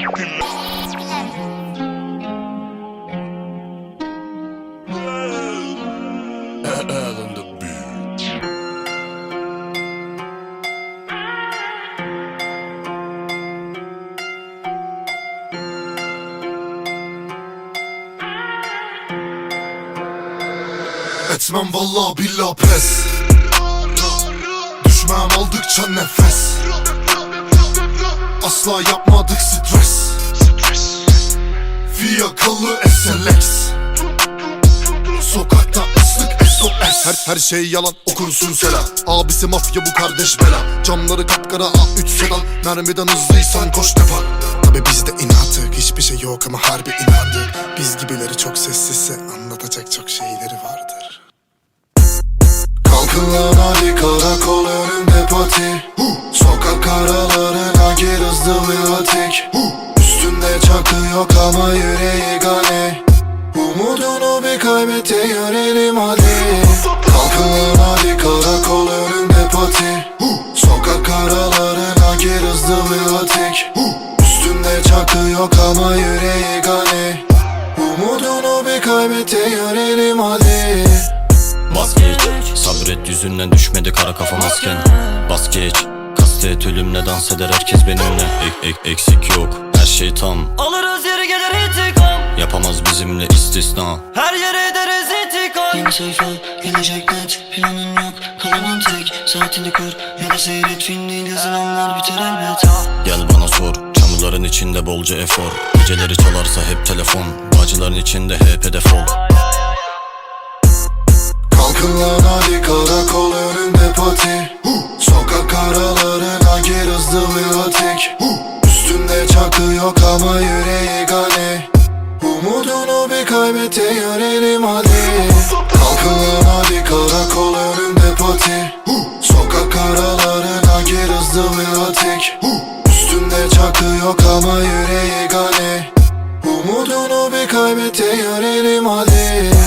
Etmem valla billah pes. Düşmem aldıkça nefes. Asla yapmadık stres. Fiyakalı SLX Sokakta ıslık SOS her, her şey yalan okursun selam. Abisi mafya bu kardeş bela. Camları kapkara A3 sedan. Mermiden hızlıysan koş defa Tabi bizde inattık hiçbir şey yok ama harbi inandık. Biz gibileri çok sessizse anlatacak çok şeyleri vardır. Kalkın lan hadi karakol önünde pati Çakı yok ama yüreği gani Umudunu bir kaybetti görelim hadi. Kalkın lan hadi karakol önünde pati. Sokak aralarına gir hızlı ve atik. Üstünde çakı yok ama yüreği gani Umudunu bir kaybetti görelim hadi. Vazgeç Sabret yüzünden düşmedi kara kafa masken. Bas geç Kastet ölümle dans eder herkes benimle. Ek, ek, Eksik yok şey tam Alırız yeri gelir intikam. Yapamaz bizimle istisna. Her yere ederiz intikam. Yeni sayfa gelecek net. Planın yok kalanın tek. Saatini kur ya da seyret. Film değil yazılanlar biter elbet. Gel bana sor Çamurların içinde bolca efor. Geceleri çalarsa hep telefon. Bacıların içinde hep hedef ol Kalkın lan bir kaybete yönelim hadi. Kalkalım hadi karakol önünde pati. Sokak aralarına gir hızlı ve atik. Üstünde çakı yok ama yüreği gani Umudunu bir kaybete yönelim hadi.